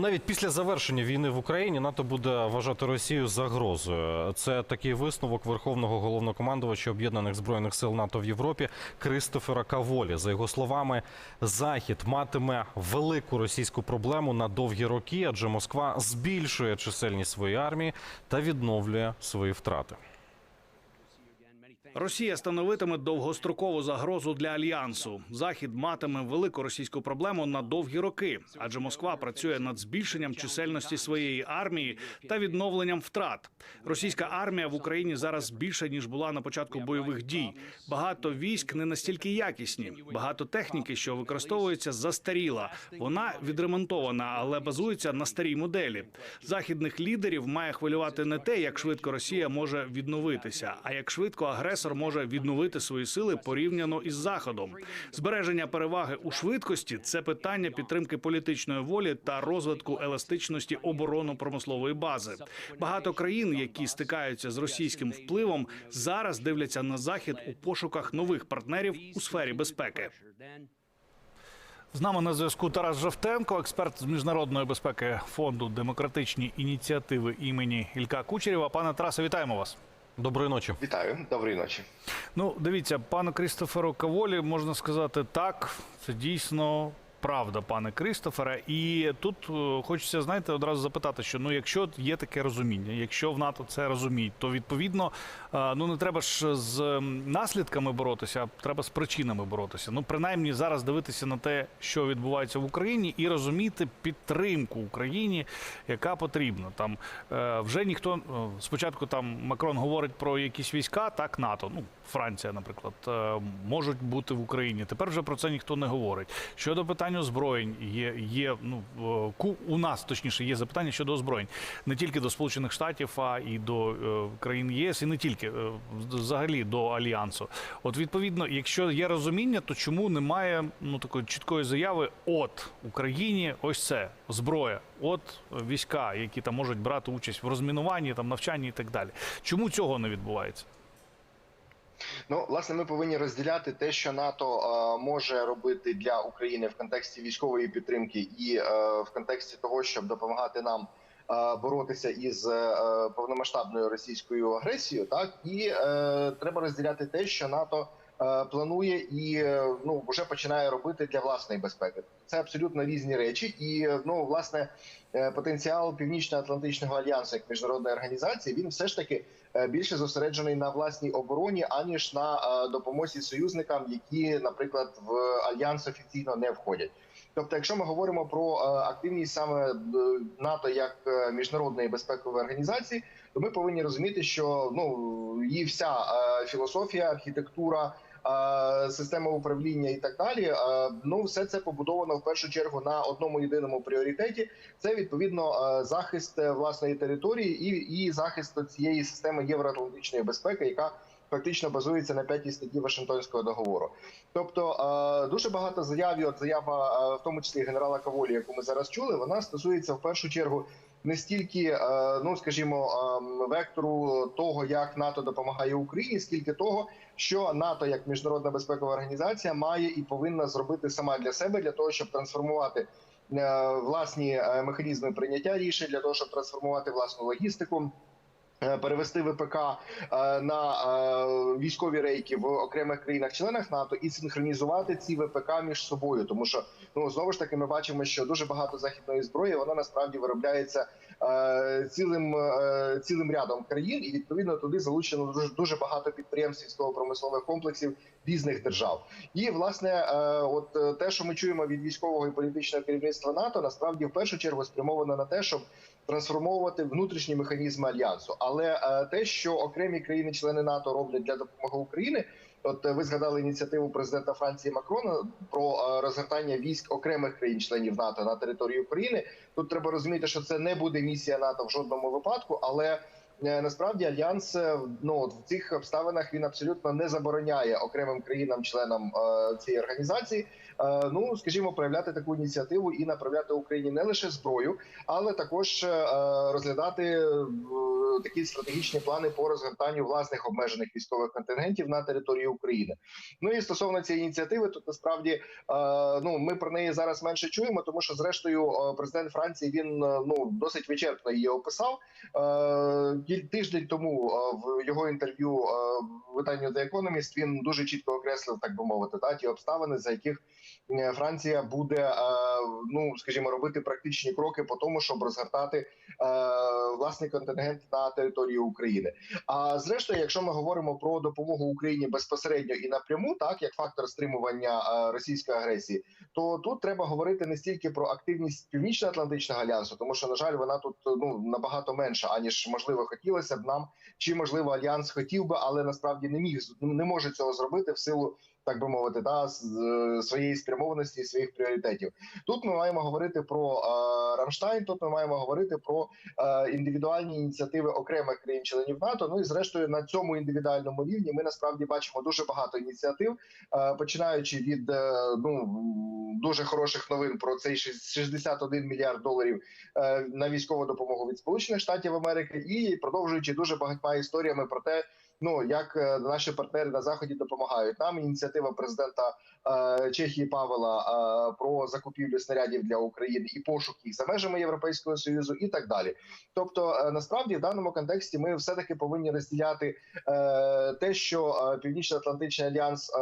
Навіть після завершення війни в Україні НАТО буде вважати Росію загрозою. Це такий висновок Верховного головнокомандувача об'єднаних збройних сил НАТО в Європі Кристофера Каволі. За його словами, Захід матиме велику російську проблему на довгі роки, адже Москва збільшує чисельність своєї армії та відновлює свої втрати. Росія становитиме довгострокову загрозу для альянсу. Захід матиме велику російську проблему на довгі роки, адже Москва працює над збільшенням чисельності своєї армії та відновленням втрат. Російська армія в Україні зараз більша ніж була на початку бойових дій. Багато військ не настільки якісні. Багато техніки, що використовується, застаріла. Вона відремонтована, але базується на старій моделі. Західних лідерів має хвилювати не те, як швидко Росія може відновитися, а як швидко агресор може відновити свої сили порівняно із заходом. Збереження переваги у швидкості це питання підтримки політичної волі та розвитку еластичності оборонно-промислової бази. Багато країн, які стикаються з російським впливом, зараз дивляться на захід у пошуках нових партнерів у сфері безпеки. З нами на зв'язку Тарас Жовтенко, експерт з міжнародної безпеки фонду демократичні ініціативи імені Ілька Кучерєва. Пане Тарасе, вітаємо вас. Доброї ночі. Вітаю, доброї ночі. Ну, дивіться, пану Крістоферу Каволі можна сказати так. Це дійсно правда, пане Крістофере. І тут е, хочеться, знаєте, одразу запитати, що ну, якщо є таке розуміння, якщо в НАТО це розуміють, то відповідно е, ну не треба ж з наслідками боротися, а треба з причинами боротися. Ну, принаймні зараз дивитися на те, що відбувається в Україні, і розуміти підтримку Україні, яка потрібна. Там е, вже ніхто спочатку там Макрон говорить про якісь війська, так НАТО, ну Франція, наприклад, можуть бути в Україні. Тепер вже про це ніхто не говорить. Щодо питань озброєнь, є, є ну е, ку- у нас точніше є запитання щодо озброєнь не тільки до Сполучених Штатів, а і до е, країн ЄС, і не тільки е, взагалі до альянсу. От відповідно, якщо є розуміння, то чому немає ну такої чіткої заяви от Україні ось це зброя, от війська, які там можуть брати участь в розмінуванні, там навчанні і так далі. Чому цього не відбувається? Ну, власне, ми повинні розділяти те, що НАТО е, може робити для України в контексті військової підтримки і е, в контексті того, щоб допомагати нам е, боротися із е, повномасштабною російською агресією. Так і е, треба розділяти те, що НАТО е, планує і е, ну вже починає робити для власної безпеки. Це абсолютно різні речі, і е, ну власне е, потенціал Північно-Атлантичного альянсу як міжнародної організації він все ж таки е, більше зосереджений на власній обороні, аніж на е, допомозі союзникам, які, наприклад, в альянс офіційно не входять. Тобто, якщо ми говоримо про е, активність саме е, НАТО як е, міжнародної безпекової організації, то ми повинні розуміти, що ну її вся е, філософія, архітектура. Система управління і так далі, ну все це побудовано в першу чергу на одному єдиному пріоритеті. Це відповідно захист е, власної території і, і захист цієї системи євроатлантичної безпеки, яка фактично базується на п'ятій статті Вашингтонського договору. Тобто дуже багато заяв, і от заява, в тому числі генерала Каволі, яку ми зараз чули, вона стосується в першу чергу не стільки, е, ну скажімо, е, вектору того, як НАТО допомагає Україні, скільки того, що НАТО як міжнародна безпекова організація має і повинна зробити сама для себе для того, щоб трансформувати е, власні механізми прийняття рішень, для того, щоб трансформувати власну логістику. Е, Перевести ВПК е, на е, військові рейки в окремих країнах-членах НАТО і синхронізувати ці ВПК між собою, тому що ну знову ж таки ми бачимо, що дуже багато західної зброї вона насправді виробляється цілим цілим рядом країн, і відповідно туди залучено дуже дуже багато підприємств військово-промислових комплексів різних держав. І власне, от те, що ми чуємо від військового і політичного керівництва НАТО, насправді в першу чергу спрямовано на те, щоб трансформовувати внутрішні механізми альянсу. Але е, те, що окремі країни-члени НАТО роблять для допомоги Україні. От е, ви згадали ініціативу президента Франції Макрона про е, розгортання військ окремих країн-членів НАТО на території України. Тут треба розуміти, що це не буде місія НАТО в жодному випадку, але насправді альянс ну в цих обставинах він абсолютно не забороняє окремим країнам-членам цієї організації. Е, Ну скажімо, проявляти таку ініціативу і направляти Україні не лише зброю, але також е, розглядати е, такі стратегічні плани по розгортанню власних обмежених військових контингентів на території України. Ну і стосовно цієї ініціативи, тут насправді ну ми про неї зараз менше чуємо, тому що зрештою президент Франції він ну досить вичерпно її описав. Тиждень тому в його інтерв'ю виданню The Economist він дуже чітко окреслив, так би мовити, та ті обставини, за яких Франція буде е, ну скажімо робити практичні кроки по тому, щоб розгортати е, власний контингент на території України. А зрештою, якщо ми говоримо про допомогу Україні безпосередньо і напряму, так як фактор стримування е, російської агресії, то тут треба говорити не стільки про активність Північно-Атлантичного альянсу, тому що на жаль, вона тут ну набагато менша, аніж можливо хотілося б нам, чи можливо альянс хотів би, але насправді не міг не може цього зробити в силу. Так би мовити, та своєї спрямованості і своїх пріоритетів. Тут ми маємо говорити про Рамштайн. Тут ми маємо говорити про індивідуальні ініціативи окремих країн-членів НАТО. Ну і зрештою на цьому індивідуальному рівні ми насправді бачимо дуже багато ініціатив, починаючи від е, ну дуже хороших новин про цей шість- 61 мільярд доларів е, на військову допомогу від Сполучених Штатів Америки, і продовжуючи дуже багатьма історіями про те. Ну як е, наші партнери на заході допомагають нам. Ініціатива президента е, Чехії Павела е, про закупівлю снарядів для України і пошук їх за межами Європейського союзу, і так далі. Тобто, насправді в даному контексті ми все таки повинні розділяти те, що Північно-Атлантичний альянс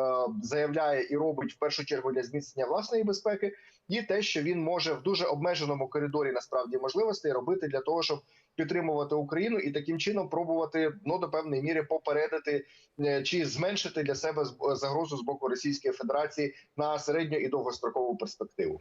заявляє і робить в першу чергу для зміцнення власної безпеки, і те, що він може в дуже обмеженому коридорі насправді можливостей робити для того, щоб підтримувати Україну і таким чином пробувати ну до певної міри попередити е, чи зменшити для себе з- загрозу з боку Російської Федерації на середньо і довгострокову перспективу.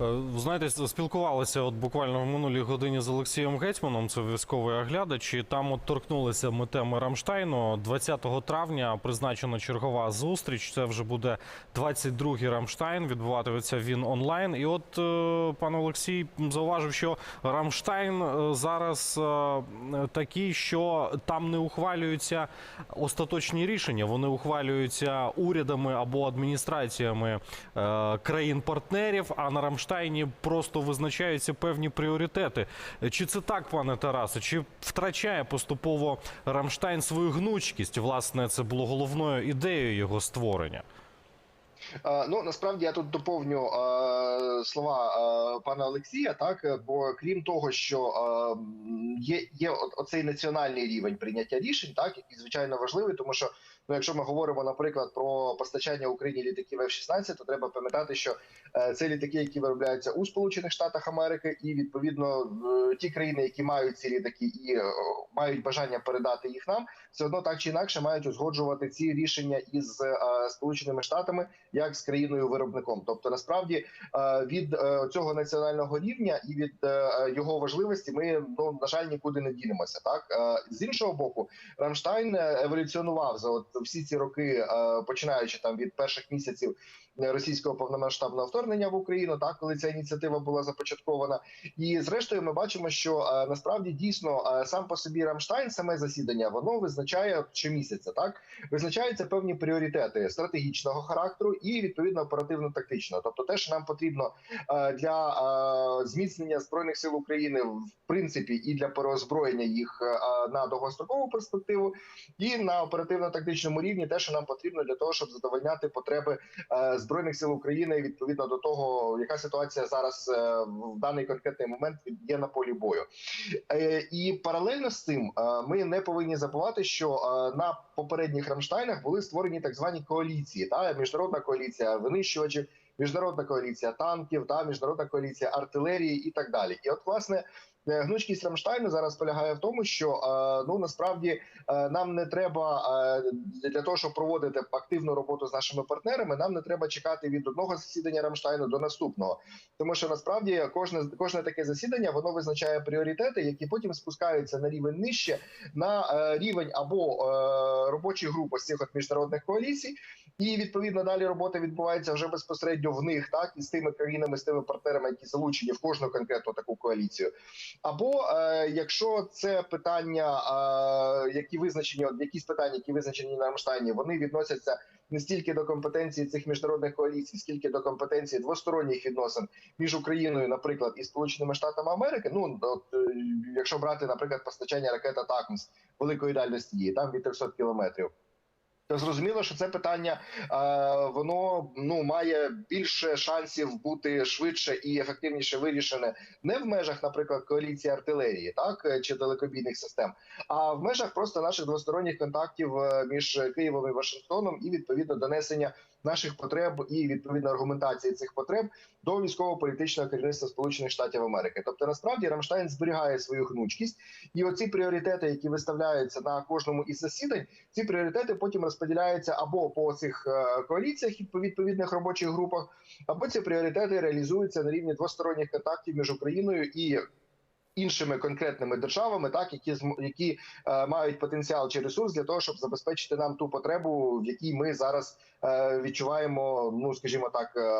Е, Знаєте, спілкувалися от буквально в минулій годині з Олексієм Гетьманом, це військовий оглядач, і там от торкнулися ми теми Рамштайну. 20 травня призначена чергова зустріч. Це вже буде 22-й Рамштайн. Відбуватиметься він онлайн. І от е, пан Олексій зауважив, що Рамштайн е, зараз такий, що там не ухвалюються остаточні рішення. Вони ухвалюються урядами або адміністраціями країн-партнерів. А на Рамштайні просто визначаються певні пріоритети. Чи це так, пане Тарасе? Чи втрачає поступово Рамштайн свою гнучкість? Власне, це було головною ідеєю його створення. Е, Ну насправді я тут доповню е, слова е, пана Олексія. Так бо крім того, що е, є, є оцей національний рівень прийняття рішень, так який звичайно важливий, тому що ну, якщо ми говоримо, наприклад, про постачання Україні літаків F-16, то треба пам'ятати, що е, це літаки, які виробляються у Сполучених Штатах Америки, і відповідно ті країни, які мають ці літаки і е, мають бажання передати їх нам, все одно так чи інакше мають узгоджувати ці рішення із е, Сполученими Штатами як з країною виробником. Тобто, насправді від цього національного рівня і від його важливості ми ну на жаль нікуди не дінемося. Так з іншого боку, Рамштайн еволюціонував за от всі ці роки, е, починаючи там від перших місяців російського повномасштабного вторгнення в Україну, так коли ця ініціатива була започаткована. І зрештою, ми бачимо, що е, насправді дійсно е, сам по собі Рамштайн, саме засідання, воно визначає щомісяця, так визначаються певні пріоритети стратегічного характеру і відповідно оперативно-тактичного. Тобто, те, що нам потрібно е, для зміцнення збройних сил України, в принципі, і для переозброєння їх на довгострокову перспективу, і на оперативно-тактичному рівні, те, що нам потрібно для того, щоб задовольняти потреби збройних сил України відповідно до того, яка ситуація зараз е, в даний конкретний момент є на полі бою. Е, І паралельно з цим е, ми не повинні забувати, що на попередніх Рамштайнах були створені так звані коаліції, та міжнародна коаліція винищувачів, міжнародна коаліція танків, та міжнародна коаліція артилерії і так далі. І от власне. Е, Гнучкість Рамштайну зараз полягає в тому, що е, ну насправді е, нам не треба для того, щоб проводити активну роботу з нашими партнерами. Нам не треба чекати від одного засідання Рамштайну до наступного, тому що насправді кожне кожне таке засідання воно визначає пріоритети, які потім спускаються на рівень нижче, на рівень або робочих груп ось цих от міжнародних коаліцій, і відповідно далі робота відбувається вже безпосередньо в них, так і з тими країнами, з тими партнерами, які залучені в кожну конкретну таку коаліцію. Або е, якщо це питання, е, які визначені, якісь питання, які визначені на Рамштайні, вони відносяться не стільки до компетенції цих міжнародних коаліцій, скільки до компетенції двосторонніх відносин між Україною, наприклад, і Сполученими Штатами Америки. Ну от, е, якщо брати, наприклад, постачання ракет «Атакмс» великої дальності там від 300 кілометрів. Зрозуміло, що це питання е, воно ну має більше шансів бути швидше і ефективніше вирішене не в межах, наприклад, коаліції артилерії, так е, чи далекобійних систем, а в межах просто наших двосторонніх контактів е, між Києвом і Вашингтоном, і відповідно донесення наших потреб і відповідно аргументації цих потреб до військово-політичного керівництва Сполучених Штатів Америки. Тобто, насправді Рамштайн зберігає свою гнучкість, і оці пріоритети, які виставляються на кожному із засідань, ці пріоритети потім розподіляються або по цих е, коаліціях і по відповідних робочих групах, або ці пріоритети реалізуються на рівні двосторонніх контактів між Україною і. Іншими конкретними державами, так які які е, мають потенціал чи ресурс для того, щоб забезпечити нам ту потребу, в якій ми зараз е, відчуваємо, ну скажімо так, е, е,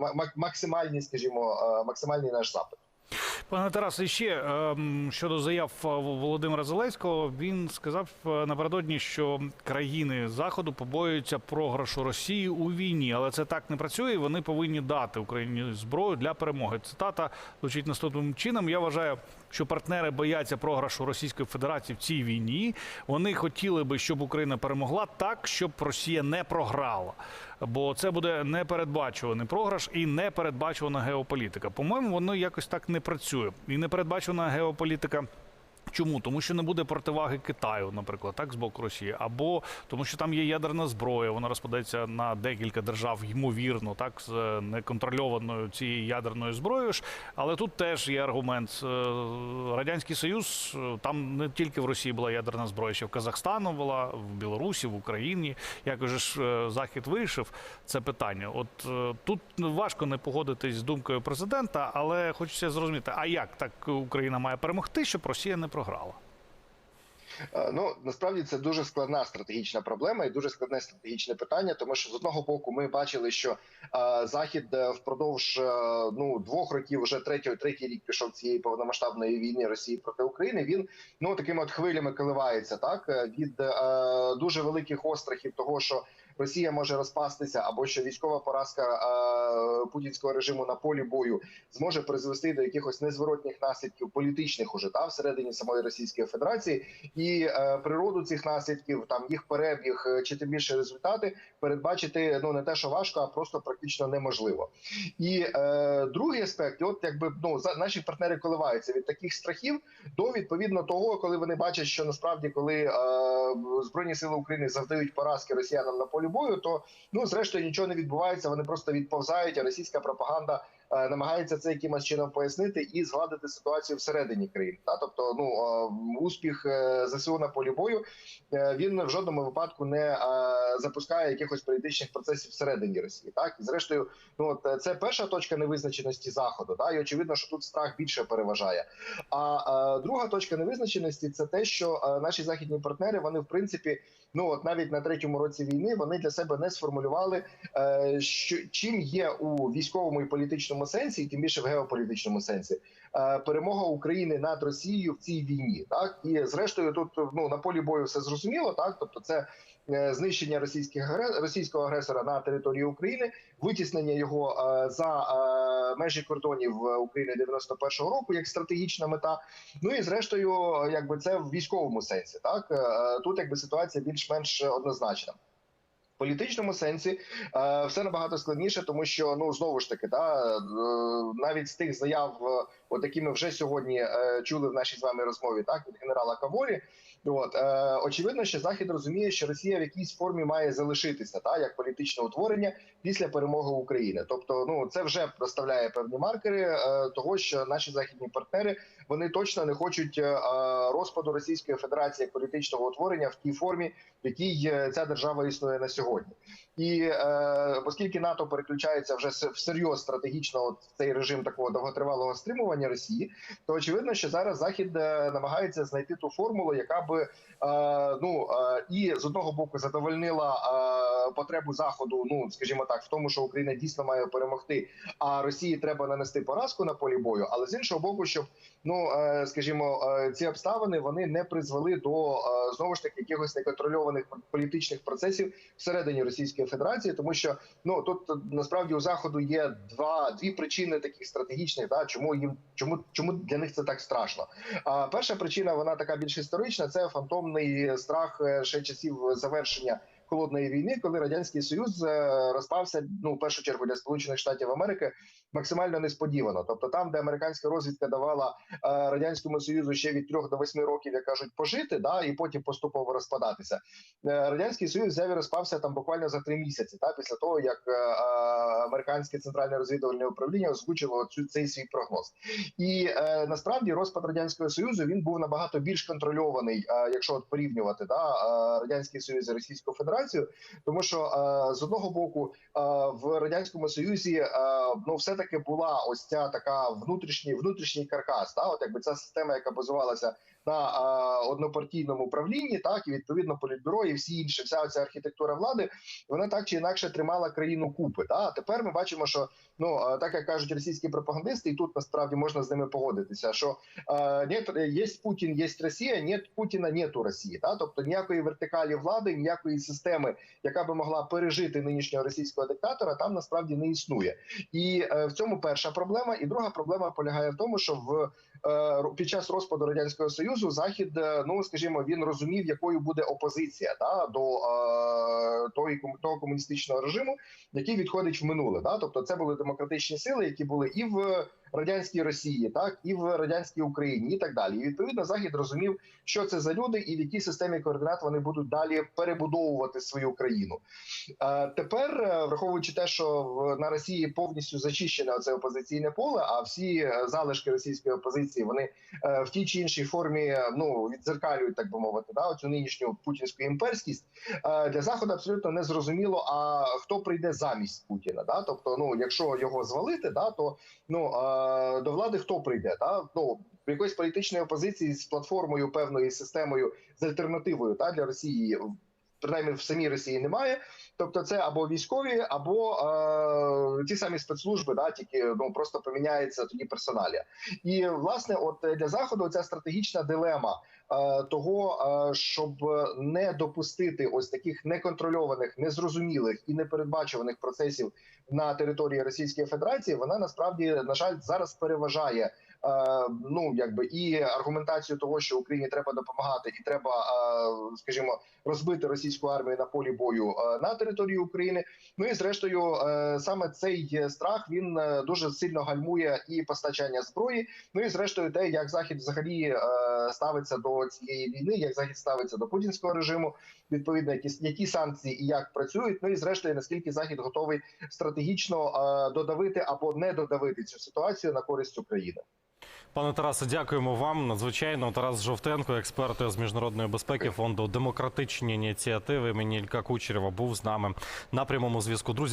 ма- ма- максимальні, скажімо, е, максимальний наш запит. Пане Тарасе, ще ем, щодо заяв е, Володимира Зеленського, він сказав е, напередодні, що країни заходу побоюються програшу Росії у війні, але це так не працює. Вони повинні дати Україні зброю для перемоги. Цитата звучить наступним чином. Я вважаю, що партнери бояться програшу Російської Федерації в цій війні. Вони хотіли би, щоб Україна перемогла так, щоб Росія не програла. Бо це буде непередбачуваний програш і непередбачувана геополітика. По-моєму, воно якось так не працює. І непередбачувана геополітика. Чому? Тому що не буде противаги Китаю, наприклад, так з боку Росії, або тому, що там є ядерна зброя, вона розпадається на декілька держав, ймовірно, так з е, неконтрольованою цією ядерною зброєю. ж. Але тут теж є аргумент. Е, Радянський Союз е, там не тільки в Росії була ядерна зброя, ще в Казахстану була, в Білорусі, в Україні. Як же ж Захід вирішив це питання? От тут важко не погодитись з думкою президента, але хочеться зрозуміти, а як так Україна має перемогти, щоб Росія не програла? Е, Ну насправді це дуже складна стратегічна проблема і дуже складне стратегічне питання, тому що з одного боку ми бачили, що е, захід е, впродовж е, ну двох років, вже третій, третій рік пішов цієї повномасштабної війни Росії проти України. Він ну такими от хвилями коливається, так е, від е, дуже великих острахів того, що Росія може розпастися, або що військова поразка е, путінського режиму на полі бою зможе призвести до якихось незворотніх наслідків політичних уже та всередині самої Російської Федерації і е, природу цих наслідків, там їх перебіг е, чи тим більше результати передбачити ну не те, що важко, а просто практично неможливо. І е, другий аспект, от якби ну за наші партнери коливаються від таких страхів до відповідно того, коли вони бачать, що насправді, коли е, збройні сили України завдають поразки росіянам на полі бою, то ну зрештою нічого не відбувається. Вони просто відповзають, а російська пропаганда е, намагається це якимось чином пояснити і згладити ситуацію всередині країни. Та тобто, ну е, успіх е, ЗСУ на полі бою він в жодному випадку не запускає якихось політичних процесів всередині Росії. Так і зрештою, ну от це перша точка невизначеності заходу. Та і очевидно, що тут страх більше переважає. А друга точка невизначеності це те, що наші західні партнери вони в принципі. Ну от навіть на третьому році війни вони для себе не сформулювали, що чим є у військовому і політичному сенсі, і тим більше в геополітичному сенсі, е, перемога України над Росією в цій війні. Так і зрештою, тут ну на полі бою все зрозуміло. Так, тобто, це е, знищення російських російського агресора на території України, витіснення його е, за межі кордонів України 91-го року як стратегічна мета. Ну і зрештою, якби це в військовому сенсі. Так тут якби ситуація більш-менш однозначна. Політичному сенсі е, все набагато складніше, тому що ну знову ж таки, да, е, навіть з тих заяв, е, от які ми вже сьогодні чули в нашій з вами розмові, так від генерала Каволі. От е, очевидно, що захід розуміє, що Росія в якійсь формі має залишитися, та як політичне утворення після перемоги України. Тобто, ну це вже проставляє певні маркери е, того, що наші західні партнери вони точно не хочуть е, розпаду Російської Федерації як політичного утворення в тій формі, в якій е, ця держава існує на сьогодні. І е, оскільки НАТО переключається вже всерйоз стратегічно от цей режим такого довготривалого стримування Росії, то очевидно, що зараз Захід е, намагається знайти ту формулу, яка би е, ну е, і з одного боку задовольнила потребу заходу. Ну скажімо так, в тому, що Україна дійсно має перемогти, а Росії треба нанести поразку на полі бою. Але з іншого боку, щоб ну е, скажімо, е, ці обставини вони не призвели до е, знову ж таки якихось неконтрольованих політичних процесів всередині Російської Федерації, тому що ну тут е, насправді у заходу є два дві причини таких стратегічних, да чому їм чому чому для них це так страшно. А перша причина вона така більш історична. Це фантомний страх е, ще часів завершення. Холодної війни, коли радянський союз е, розпався, ну в першу чергу для сполучених штатів Америки максимально несподівано. Тобто, там, де американська розвідка давала е, радянському союзу ще від 3 до 8 років, як кажуть, пожити, да і потім поступово розпадатися. Е, радянський союз взяв і розпався там буквально за три місяці, та після того як американське центральне розвідувальне управління озвучило цю цей свій прогноз. І насправді розпад радянського союзу він був набагато більш контрольований, якщо от порівнювати да радянський союз і Російську Федерацію, тому що е, з одного боку е, в радянському союзі е, ну все таки була ось ця така внутрішній внутрішній каркас. Та от якби ця система, яка базувалася на однопартійному правлінні, так і відповідно політбюро і всі інші, вся ця архітектура влади, вона так чи інакше тримала країну купи. А тепер ми бачимо, що ну так як кажуть російські пропагандисти, і тут насправді можна з ними погодитися, що нет, є Путін, є Росія, нет Путіна, нету Росії. Та тобто ніякої вертикалі влади, ніякої системи, яка би могла пережити нинішнього російського диктатора, там насправді не існує. І е, в цьому перша проблема. І друга проблема полягає в тому, що в е, під час розпаду радянського союзу захід, е, ну скажімо, він розумів, якою буде опозиція да, до е, того комуністичного режиму, який відходить в минуле. Да? Тобто, це були демократичні сили, які були і в радянській Росії, так і в радянській Україні, і так далі. І відповідно захід розумів, що це за люди, і в якій системі координат вони будуть далі перебудовувати свою країну. Е, Тепер, е, враховуючи те, що в на Росії повністю зачищене це опозиційне поле, а всі е, залишки російської опозиції вони е, в тій чи іншій формі е, ну відзеркалюють, так би мовити, да, оцю нинішню путінську імперськість. Е, Для заходу абсолютно не зрозуміло, а хто прийде замість Путіна. Да? Тобто, ну якщо його звалити, да, то ну е, до влади хто прийде? Да? Ну якоїсь політичної опозиції з платформою певною системою з альтернативою та для Росії. Принаймні в самій Росії немає, тобто це або військові, або е, ті самі спецслужби, да тільки ну просто поміняється тоді персоналія. І власне, от для заходу ця стратегічна дилема е, того, е, щоб не допустити ось таких неконтрольованих, незрозумілих і непередбачуваних процесів на території Російської Федерації, вона насправді на жаль зараз переважає. Е, Ну, якби і аргументацію того, що Україні треба допомагати, і треба, е, скажімо, розбити російську армію на полі бою е, на території України. Ну і зрештою, саме цей страх він дуже сильно гальмує і постачання зброї. Ну і зрештою, те, як захід взагалі ставиться до цієї війни, як захід ставиться до путінського режиму, відповідно, які, які санкції і як працюють. Ну і зрештою, наскільки захід готовий стратегічно додавити або не додавити цю ситуацію на користь України. Пане Тарасе, дякуємо вам. Надзвичайно Тарас Жовтенко, експерт з міжнародної безпеки фонду демократичні ініціативи імені Ілька Кучерєва, був з нами на прямому зв'язку. Друзі.